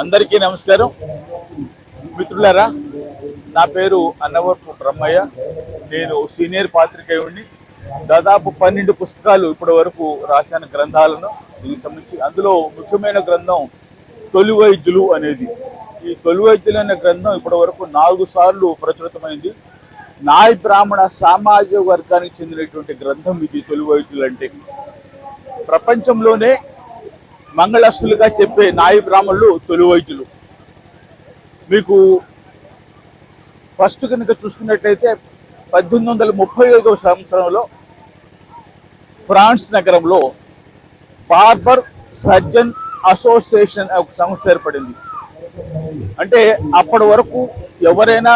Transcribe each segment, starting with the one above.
అందరికీ నమస్కారం. మిత్రులారా నా పేరు అన్నవరపు బ్రహ్మయ్య. నేను సీనియర్ పాత్రికేయుడిని దాదాపు పన్నెండు పుస్తకాలు ఇప్పటి వరకు రాసిన గ్రంథాలను దీనికి సంబంధించి. అందులో ముఖ్యమైన గ్రంథం తొలి వైద్యులు అనేది. ఈ తొలి వైద్యులు అనే గ్రంథం ఇప్పటి వరకు నాలుగు సార్లు ప్రచురితమైంది. నాయ్ బ్రాహ్మణ సామాజిక వర్గానికి చెందినటువంటి గ్రంథం ఇది తొలి వైద్యులు అంటే. ప్రపంచంలోనే మంగళస్తులుగా చెప్పే నాయ బ్రాహ్మణులు తొలి వైద్యులు. మీకు ఫస్ట్ కనుక చూసుకున్నట్లయితే పద్దెనిమిది వందల ముప్పై ఐదవ సంవత్సరంలో ఫ్రాన్స్ నగరంలో బార్బర్ సర్జన్ అసోసియేషన్ ఒక సంస్థ ఏర్పడింది. అంటే అప్పటి వరకు ఎవరైనా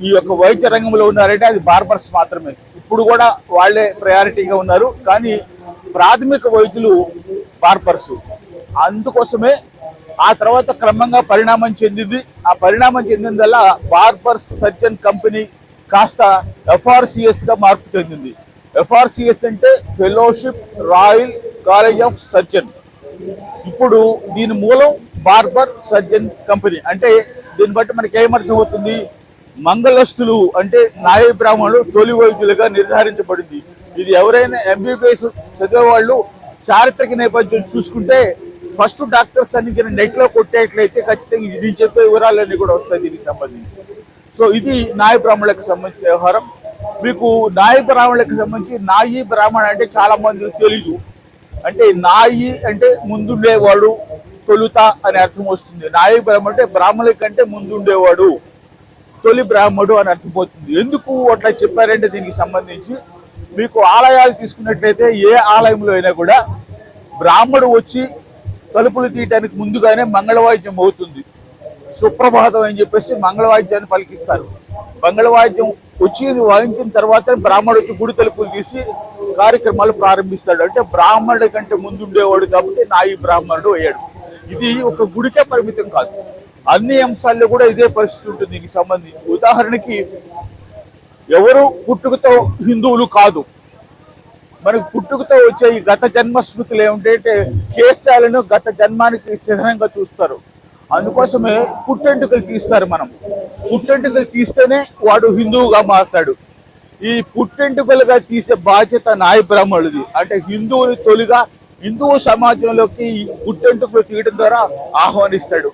ఈ యొక్క వైద్య రంగంలో ఉన్నారంటే అది బార్బర్స్ మాత్రమే. ఇప్పుడు కూడా వాళ్ళే ప్రయారిటీగా ఉన్నారు. కానీ ప్రాథమిక వైద్యులు బార్బర్స్. అందుకోసమే ఆ తర్వాత క్రమంగా పరిణామం చెందింది. ఆ పరిణామం చెందిందల్లా బార్బర్ సర్జన్ కంపెనీ కాస్త ఎఫ్ఆర్సిఎస్గా మార్పు చెందింది. ఎఫ్ఆర్సిఎస్ అంటే fellowship royal college of surgeon. ఇప్పుడు దీని మూలం బార్బర్ సర్జన్ కంపెనీ. అంటే దీన్ని బట్టి మనకి ఏమర్థం అవుతుంది మంగళస్తులు అంటే నాయ బ్రాహ్మణులు తొలి వైద్యులుగా నిర్ధారించబడింది. ఇది ఎవరైనా ఎంబీబీఎస్ చదివే వాళ్ళు చారిత్రక నేపథ్యం చూసుకుంటే ఫస్ట్ డాక్టర్స్ అని నెట్లో కొట్టేట్లయితే ఖచ్చితంగా ఇది చెప్పే వివరాలన్నీ కూడా వస్తాయి దీనికి సంబంధించి. సో ఇది నాయ బ్రాహ్మణులకు సంబంధించిన వ్యవహారం. మీకు నాయ బ్రాహ్మణులకు సంబంధించి నాయి బ్రాహ్మణ అంటే చాలా మందికి తెలియదు అంటే నాయి అంటే ముందుండేవాడు తొలుత అని అర్థం వస్తుంది. నాయి బ్రాహ్మణ అంటే బ్రాహ్మణుల కంటే ముందుండేవాడు తొలి బ్రాహ్మడు అని అర్థమవుతుంది. ఎందుకు అట్లా చెప్పారంటే దీనికి సంబంధించి మీకు ఆలయాలు తీసుకున్నట్లయితే ఏ ఆలయంలో అయినా కూడా బ్రాహ్మడు వచ్చి తలుపులు తీయటానికి ముందుగానే మంగళవాద్యం అవుతుంది. సుప్రభాతం అని చెప్పేసి మంగళవాద్యాన్ని పలికిస్తారు. మంగళవాద్యం వచ్చి వాయించిన తర్వాత బ్రాహ్మడు వచ్చి గుడి తలుపులు తీసి కార్యక్రమాలు ప్రారంభిస్తాడు. అంటే బ్రాహ్మణుడి కంటే ముందుండేవాడు కాబట్టి నాయి బ్రాహ్మణుడు అయ్యాడు. ఇది ఒక గుడికే పరిమితం కాదు. అన్ని అంశాల్లో కూడా ఇదే పరిస్థితి ఉంటుంది దీనికి సంబంధించి. ఉదాహరణకి ఎవరు పుట్టుకతో హిందువులు కాదు. మనకు పుట్టుకతో వచ్చే ఈ గత జన్మ స్మృతులు ఏమిటంటే కేశాలను గత జన్మానికి చిహ్నంగా చూస్తారు. అందుకోసమే పుట్టెంటుకలు తీస్తారు మనం. పుట్టెంటుకలు తీస్తేనే వాడు హిందువుగా మారుతాడు. ఈ పుట్టెంటుకలుగా తీసే బాధ్యత నాయ బ్రాహ్మణుడిది. అంటే హిందువుని తొలిగా హిందూ సమాజంలోకి ఈ పుట్టెంటుకలు తీయడం ద్వారా ఆహ్వానిస్తాడు.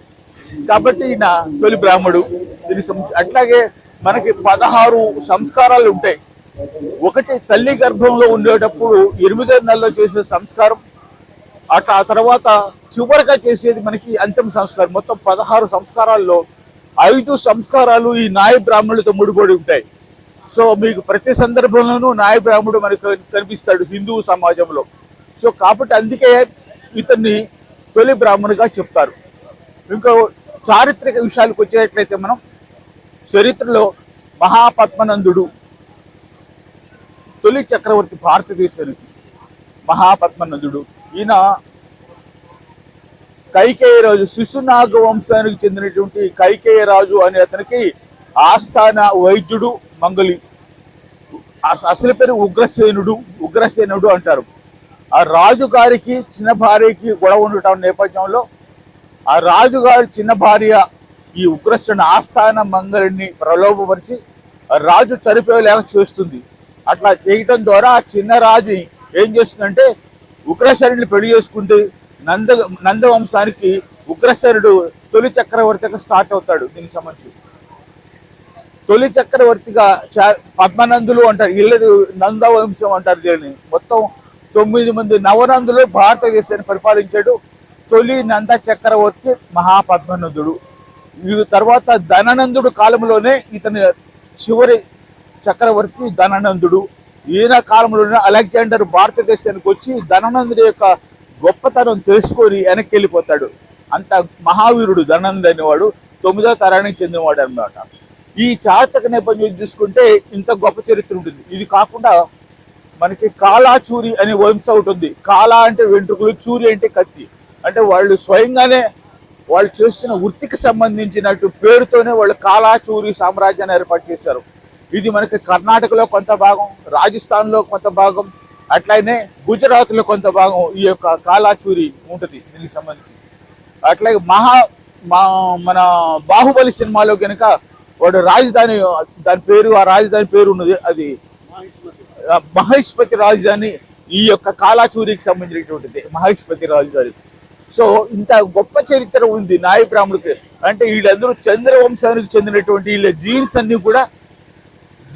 కాబట్టి ఈయన తొలి బ్రాహ్మడు. దీని అట్లాగే మనకి పదహారు సంస్కారాలు ఉంటాయి. ఒకటి తల్లి గర్భంలో ఉండేటప్పుడు ఎనిమిదో నెలలో చేసే సంస్కారం అట్లా ఆ తర్వాత చివరిగా చేసేది మనకి అంతిమ సంస్కారం. మొత్తం పదహారు సంస్కారాల్లో ఐదు సంస్కారాలు ఈ నాయ బ్రాహ్మణులతో ముడిపడి ఉంటాయి. సో మీకు ప్రతి సందర్భంలోనూ నాయ బ్రాహ్మణుడు మనకు కనిపిస్తాడు హిందూ సమాజంలో. సో కాబట్టి అందుకే ఇతన్ని తొలి బ్రాహ్మణుగా చెప్తారు. ఇంకో చారిత్రక విషయాలకు వచ్చేటట్లయితే మనం చరిత్రలో మహాపద్మనందుడు తొలి చక్రవర్తి భారతదేశానికి మహాపద్మనందుడు. ఈయన కైకేయ రాజు శిశునాగ వంశానికి చెందినటువంటి కైకేయ రాజు అనే అతనికి ఆస్థాన వైద్యుడు మంగలి అసలు పేరు ఉగ్రసేనుడు ఉగ్రసేనుడు అంటారు. ఆ రాజుగారికి చిన్న భార్యకి గొడవ ఉండటం నేపథ్యంలో ఆ రాజుగారి చిన్న భార్య ఈ ఉగ్రసేన ఆస్థాన మంగళిని ప్రలోభపరిచి ఆ రాజు చనిపోయేలాగా చేస్తుంది. అట్లా చేయటం ద్వారా ఆ చిన్న రాజు ఏం చేస్తుందంటే ఉగ్రసేనుని పెళ్ళి చేసుకుంటే నంద నందవంశానికి ఉగ్రసేనుడు తొలి చక్రవర్తిగా స్టార్ట్ అవుతాడు దీనికి సంబంధించి. తొలి చక్రవర్తిగా పద్మనందులు అంటారు ఇల్లు నందవంశం అంటారు దీన్ని. మొత్తం తొమ్మిది మంది నవనందులు భారతదేశాన్ని పరిపాలించాడు తొలి నంద చక్రవర్తి మహాపద్మనందుడు. ఈ తర్వాత ధననందుడు కాలంలోనే ఇతని చివరి చక్రవర్తి ధననందుడు ఈయన కాలంలోనే అలెగ్జాండర్ భారతదేశానికి వచ్చి ధననందుడి యొక్క గొప్పతనం తెలుసుకొని వెనక్కి వెళ్ళిపోతాడు అంత మహావీరుడు ధననందుడు అనేవాడు తొమ్మిదో తరానికి చెందినవాడు అన్నమాట. ఈ చారిత్రక నేపథ్యం చూసుకుంటే ఇంత గొప్ప చరిత్ర ఉంటుంది. ఇది కాకుండా మనకి కాలాచూరి అనే వంశ ఒకటి ఉంది. కాలా అంటే వెంట్రుకలు చూరి అంటే కత్తి. అంటే వాళ్ళు స్వయంగానే వాళ్ళు చేస్తున్న వృత్తికి సంబంధించినట్టు పేరుతోనే వాళ్ళు కాలాచూరి సామ్రాజ్యాన్ని ఏర్పాటు చేశారు. ఇది మనకి కర్ణాటకలో కొంత భాగం రాజస్థాన్లో కొంత భాగం అట్లనే గుజరాత్లో కొంత భాగం ఈ యొక్క కాలాచూరి ఉంటుంది దీనికి సంబంధించి. అట్లాగే మహా మా మన బాహుబలి సినిమాలో కనుక వాడు రాజధాని దాని పేరు ఆ రాజధాని పేరు ఉన్నది అది ఆ మహేష్పతి రాజధాని ఈ యొక్క కాలాచూరికి సంబంధించినటువంటిది మహేష్పతి రాజధాని. సో ఇంత గొప్ప చరిత్ర ఉంది నాయ బ్రాహ్మణుడికి అంటే వీళ్ళందరూ చంద్రవంశానికి చెందినటువంటి వీళ్ళ జీన్స్ అన్ని కూడా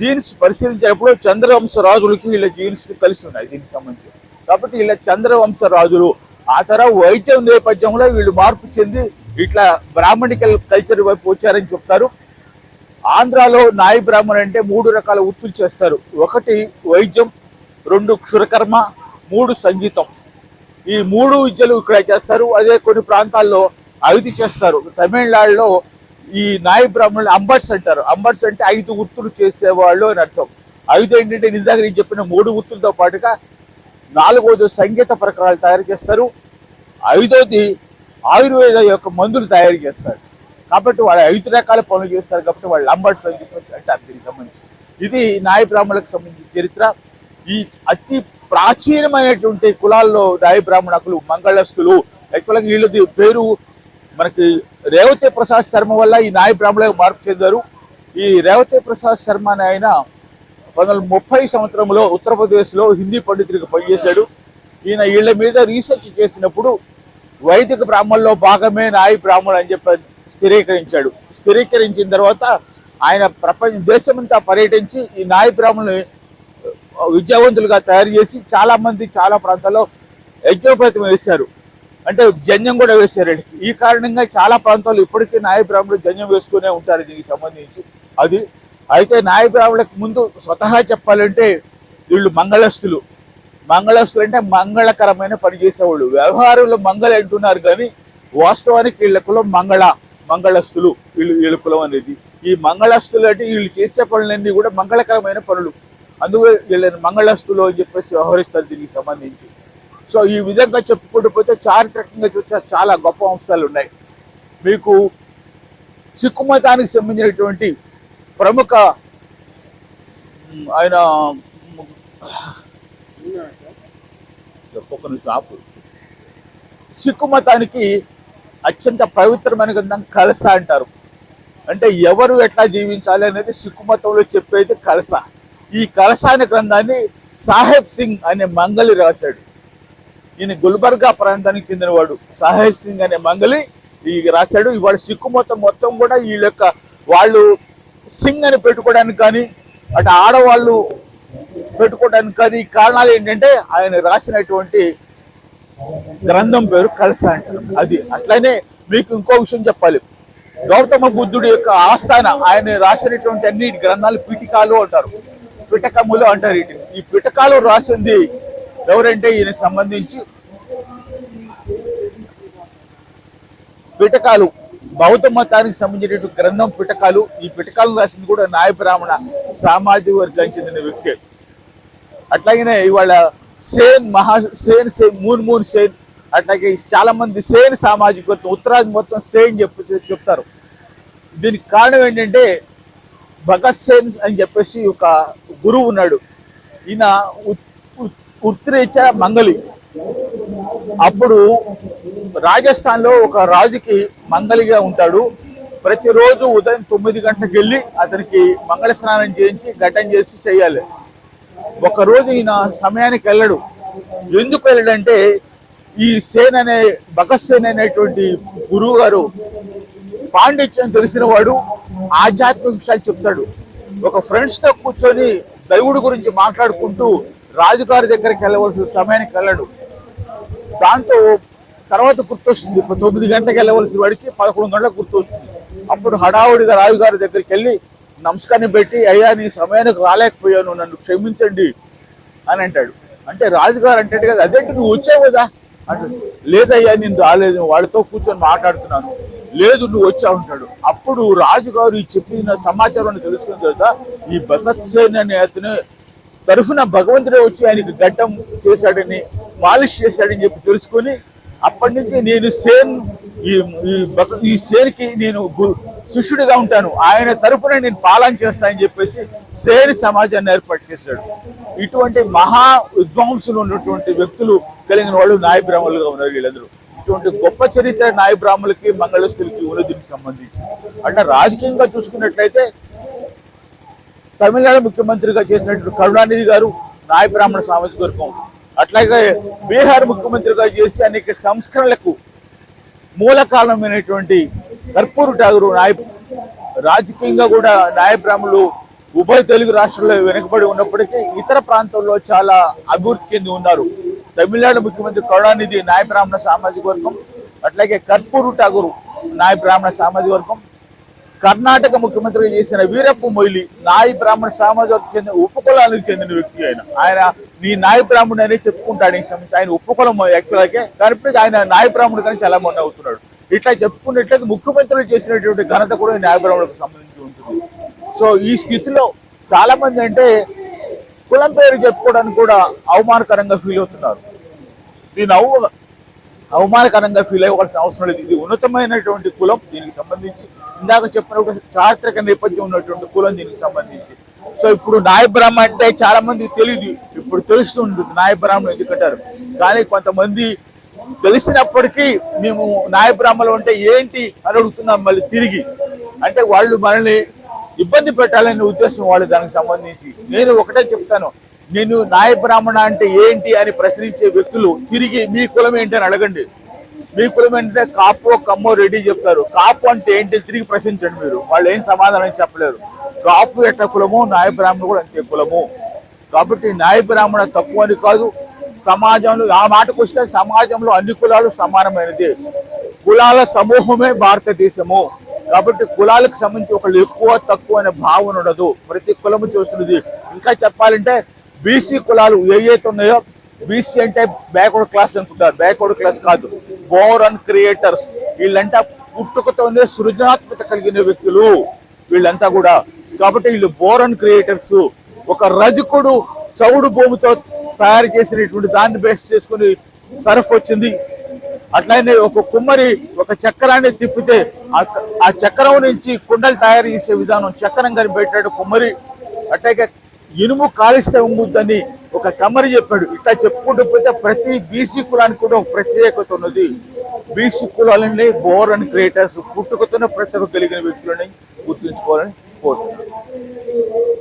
జీన్స్ పరిశీలించినప్పుడు చంద్రవంశ రాజులకి వీళ్ళ జీన్స్ కలిసి ఉన్నాయి దీనికి సంబంధించి. కాబట్టి వీళ్ళ చంద్రవంశ రాజులు ఆ తర్వాత వైద్యం నేపథ్యంలో వీళ్ళు మార్పు చెంది ఇట్లా బ్రాహ్మణికల్ కల్చర్ వైపు వచ్చారని చెప్తారు. ఆంధ్రాలో నాయ బ్రాహ్మణ్ అంటే మూడు రకాల వృత్తులు చేస్తారు. ఒకటి వైద్యం రెండు క్షురకర్మ మూడు సంగీతం. ఈ మూడు విద్యలు ఇక్కడ చేస్తారు. అదే కొన్ని ప్రాంతాల్లో అవిధి చేస్తారు. తమిళనాడులో ఈ నాయ బ్రాహ్మణులు అంబర్స్ అంటారు. అంబర్స్ అంటే ఐదు వృత్తులు చేసేవాళ్ళు అని అర్థం. ఐదు ఏంటంటే ఇందాక నేను చెప్పిన మూడు వృత్తులతో పాటుగా నాలుగోది సంగీత పరికరాలు తయారు చేస్తారు. ఐదోది ఆయుర్వేద యొక్క మందులు తయారు చేస్తారు. కాబట్టి వాళ్ళు ఐదు రకాల పనులు చేస్తారు కాబట్టి వాళ్ళు లంబర్స్ అని చెప్పేసి అంటారు దీనికి సంబంధించి. ఇది నాయ బ్రాహ్మణులకు సంబంధించిన చరిత్ర. ఈ అతి ప్రాచీనమైనటువంటి కులాల్లో నాయ బ్రాహ్మణకులు మంగళస్తులు యాక్చువల్గా వీళ్ళది పేరు మనకి రేవతి ప్రసాద్ శర్మ వల్ల ఈ నాయ బ్రాహ్మణులకు మార్పు చెందారు. ఈ రేవతి ప్రసాద్ శర్మ అనే ఆయన పంతొమ్మిది వందల ముప్పై సంవత్సరంలో ఉత్తరప్రదేశ్లో హిందీ పండితుడికి పనిచేశాడు. ఈయన వీళ్ళ మీద రీసెర్చ్ చేసినప్పుడు వైదిక బ్రాహ్మణుల్లో భాగమే నాయ బ్రాహ్మణులు అని చెప్పి స్థిరీకరించాడు. స్థిరీకరించిన తర్వాత ఆయన ప్రపంచ దేశమంతా పర్యటించి ఈ నాయ బ్రాహ్మణుని విద్యావంతులుగా తయారు చేసి చాలామంది చాలా ప్రాంతాల్లో యజ్ఞోపేతం వేశారు. అంటే జన్యం కూడా వేసారండి ఈ కారణంగా చాలా ప్రాంతాల్లో ఇప్పటికీ నాయబ్రాహ్మణులు జంజం జన్యం వేసుకునే ఉంటారు దీనికి సంబంధించి. అది అయితే నాయబ్రాహ్మణులకు ముందు స్వతహా చెప్పాలంటే వీళ్ళు మంగళస్తులు. మంగళస్తులు అంటే మంగళకరమైన పని చేసేవాళ్ళు. వ్యవహారంలో మంగళ అంటున్నారు కానీ వాస్తవానికి వీళ్ళ కులం మంగళ మంగళస్తులు వీళ్ళు వీళ్ళ కులం అనేది. ఈ మంగళస్తులు అంటే వీళ్ళు చేసే పనులన్నీ కూడా మంగళకరమైన పనులు. అందుకే వీళ్ళని మంగళస్తులు అని చెప్పేసి వ్యవహరిస్తారు దీనికి సంబంధించి. సో ఈ విధంగా చెప్పుకుంటూ పోతే చారిత్రకంగా చూస్తే చాలా గొప్ప అంశాలు ఉన్నాయి మీకు సిక్కు మతానికి సంబంధించినటువంటి ప్రముఖ ఆయన చెప్పుకొని షాపు సిక్కు మతానికి అత్యంత పవిత్రమైన గ్రంథం కలస అంటారు. అంటే ఎవరు ఎట్లా జీవించాలి అనేది సిక్కు మతంలో చెప్పేది కలస. ఈ కలస అనే గ్రంథాన్ని సాహెబ్ సింగ్ అనే మంగలి రాశాడు. ఈయన గుల్బర్గా ప్రాంతానికి చెందినవాడు సాహెబ్ సింగ్ అనే మంగలి ఈ రాశాడు. ఇవాళ సిక్కు మొత్తం మొత్తం కూడా వీళ్ళ యొక్క వాళ్ళు సింగ్ అని పెట్టుకోవడానికి కానీ అటు ఆడవాళ్ళు పెట్టుకోవడానికి కానీ కారణాలు ఏంటంటే ఆయన రాసినటువంటి గ్రంథం పేరు కలస అంటారు. అది అట్లనే మీకు ఇంకో విషయం చెప్పాలి. గౌతమ బుద్ధుడి యొక్క ఆస్థాన ఆయన రాసినటువంటి అన్ని గ్రంథాలు పిటికాలు అంటారు. పిటకములు అంటారు ఈ పిటకాలు రాసింది ఎవరంటే ఈయనకు సంబంధించి పిటకాలు బౌద్ధ మతానికి సంబంధించినటువంటి గ్రంథం పిటకాలు ఈ పిటకాలను రాసింది కూడా నాయ బ్రాహ్మణ సామాజిక వర్గానికి చెందిన వ్యక్తి. అట్లాగనే ఇవాళ సేన్ మహా సేన్ సేన్ మూన్ మూన్ సేన్ అట్లాగే చాలా మంది సేన్ సామాజిక వర్గం ఉత్తరాది మొత్తం సేన్ చెప్పు చెప్తారు. దీనికి కారణం ఏంటంటే భగత్ సేన్ అని చెప్పేసి ఒక గురువు ఉన్నాడు. ఈయన ఉత్- మంగలి. అప్పుడు రాజస్థాన్లో ఒక రాజుకి మంగలిగా ఉంటాడు. ప్రతిరోజు ఉదయం తొమ్మిది గంటలకు వెళ్ళి అతనికి మంగళ స్నానం చేయించి ఘటన చేసి చేయాలి. ఒకరోజు ఈయన సమయానికి వెళ్ళడు. ఎందుకు వెళ్ళడంటే ఈ సేన్ అనే భగత్ సేన్ అనేటువంటి గురువు గారు పాండిత్యం తెలిసిన వాడు ఆధ్యాత్మిక విషయాలు చెప్తాడు. ఒక ఫ్రెండ్స్తో కూర్చొని దైవుడి గురించి మాట్లాడుకుంటూ రాజుగారి దగ్గరికి వెళ్ళవలసిన సమయానికి వెళ్ళడు. దాంతో తర్వాత గుర్తొస్తుంది తొమ్మిది గంటలకు వెళ్ళవలసిన వాడికి పదకొండు గంటలకు గుర్తొస్తుంది. అప్పుడు హడావుడిగా రాజుగారి దగ్గరికి వెళ్ళి నమస్కారం పెట్టి అయ్యా నీ సమయానికి రాలేకపోయాను నన్ను క్షమించండి అని అంటాడు. అంటే రాజుగారు అంటాడు కదా అదేంటి నువ్వు వచ్చావు కదా? అంటే లేదయ్యా నేను రాలేదు వాళ్ళతో కూర్చొని మాట్లాడుతున్నాను. లేదు నువ్వు వచ్చావు అంటాడు. అప్పుడు రాజుగారు చెప్పిన సమాచారాన్ని తెలుసుకున్న తర్వాత ఈ భగత్ సేన్ అనే అతను తరఫున భగవంతుడే వచ్చి ఆయనకు గడ్డం చేశాడని పాలిష్ చేశాడని చెప్పి తెలుసుకొని అప్పటి నుంచి నేను సేన్ ఈ ఈ సేన్కి నేను శిష్యుడిగా ఉంటాను. ఆయన తరఫున నేను పాలన చేస్తానని చెప్పేసి సేన్ సమాజాన్ని ఏర్పాటు చేశాడు. ఇటువంటి మహా విద్వాంసులు ఉన్నటువంటి వ్యక్తులు కలిగిన వాళ్ళు నాయ బ్రాహ్మణులుగా ఉన్నారు వీళ్ళందరూ. ఇటువంటి గొప్ప చరిత్ర నాయ బ్రాహ్మణులకి మంగళస్థులకి ఉన్నది దీనికి సంబంధించి. అంటే రాజకీయంగా చూసుకున్నట్లయితే తమిళనాడు ముఖ్యమంత్రిగా చేసినటువంటి కరుణానిధి గారు నాయ బ్రాహ్మణ సామాజిక వర్గం. అట్లాగే బీహార్ ముఖ్యమంత్రిగా చేసి అనేక సంస్కరణలకు మూల కారణమైనటువంటి కర్పూరు ఠాగూరు నాయ రాజకీయంగా కూడా నాయ బ్రాహ్మణులు ఉభయ తెలుగు రాష్ట్రాల్లో వెనుకబడి ఉన్నప్పటికీ ఇతర ప్రాంతాల్లో చాలా అభివృద్ధి చెంది ఉన్నారు. తమిళనాడు ముఖ్యమంత్రి కరుణానిధి నాయ బ్రాహ్మణ సామాజిక వర్గం అట్లాగే కర్పూరు ఠాగూరు నాయ బ్రాహ్మణ సామాజిక వర్గం కర్ణాటక ముఖ్యమంత్రిగా చేసిన వీరప్ప మొయిలి నాయి బ్రాహ్మణ సమాజానికి చెందిన ఉపకులానికి చెందిన వ్యక్తి ఆయన. ఆయన నీ నాయ బ్రాహ్మణుడు అనే చెప్పుకుంటాడు ఈ సంబంధించి ఆయన ఉపకులం వ్యక్తులకే కనిపించి ఆయన నాయ బ్రాహ్మణుడు కానీ చాలా మంది అవుతున్నాడు. ఇట్లా చెప్పుకున్నట్లయితే ముఖ్యమంత్రులు చేసినటువంటి ఘనత కూడా న్యాయ బ్రాహ్మణులకు సంబంధించి ఉంటుంది. సో ఈ స్థితిలో చాలా మంది అంటే కులం పేరు చెప్పుకోవడానికి కూడా అవమానకరంగా ఫీల్ అవుతున్నారు. దీని అవ అవమానకరంగా ఫీల్ అవ్వాల్సిన అవసరం లేదు. ఇది ఉన్నతమైనటువంటి కులం దీనికి సంబంధించి ఇందాక చెప్పినప్పుడు చారిత్రక నేపథ్యం ఉన్నటువంటి కులం దీనికి సంబంధించి. సో ఇప్పుడు నాయబ్రాహ్మ అంటే చాలా మంది తెలియదు ఇప్పుడు తెలుస్తుంది నాయ ఎందుకంటారు. కానీ కొంతమంది తెలిసినప్పటికీ మేము నాయబ్రాహ్మలు అంటే ఏంటి అని అడుగుతున్నాం మళ్ళీ తిరిగి. అంటే వాళ్ళు మనల్ని ఇబ్బంది పెట్టాలనే ఉద్దేశం వాళ్ళు దానికి సంబంధించి. నేను ఒకటే చెప్తాను. నేను నాయ బ్రాహ్మణ అంటే ఏంటి అని ప్రశ్నించే వ్యక్తులు తిరిగి మీ కులం ఏంటి అని అడగండి. మీ కులం ఏంటంటే కాపు కమ్మో రెడ్డి చెప్తారు. కాపు అంటే ఏంటి తిరిగి ప్రశ్నించండి మీరు. వాళ్ళు ఏం సమాధానం చెప్పలేరు. కాపు ఎట్ట కులము నాయ బ్రాహ్మణ కూడా అంతే కులము. కాబట్టి నాయ బ్రాహ్మణ తక్కువ అని కాదు. సమాజంలో ఆ మాటకు వస్తే సమాజంలో అన్ని కులాలు సమానమైనది. కులాల సమూహమే భారతదేశము. కాబట్టి కులాలకు సంబంధించి ఒకళ్ళు ఎక్కువ తక్కువ అనే భావన ఉండదు. ప్రతి కులము చూస్తున్నది. ఇంకా చెప్పాలంటే బీసీ కులాలు ఏవైతే ఉన్నాయో బీసీ అంటే బ్యాక్వర్డ్ క్లాస్ అనుకుంటారు. బ్యాక్వర్డ్ క్లాస్ కాదు. Born creators. వీళ్ళంతా పుట్టుకతోనే సృజనాత్మకత కలిగిన వ్యక్తులు. వీళ్ళంతా కూడా. కాబట్టి వీళ్ళు బోరన్ క్రియేటర్స్. ఒక రజకుడు చౌడు భూమితో తయారు చేసినటువంటి దాన్ని బేస్ చేసుకుని సరఫ్ వచ్చింది. అట్లనే ఒక కుమ్మరి ఒక చక్రాన్ని తిప్పితే ఆ- ఆ చక్రం నుంచి కుండలు తయారు చేసే విధానం చక్రం కనిపెట్టాడు కుమ్మరి. అట్లాగే ఇనుము కాలిస్తే ఉమ్ముద్దని ఒక కమరి చెప్పాడు. ఇట్లా చెప్పుకుంటూ పోతే ప్రతి బీసీ కులానికి కూడా ఒక ప్రత్యేకత ఉన్నది. బీసీ కులాలని బోర్ అండ్ క్రియేటర్స్ పుట్టుకతోనే ప్రతి ఒక్క కలిగిన వ్యక్తులని గుర్తుంచుకోవాలని కోరుతున్నాను.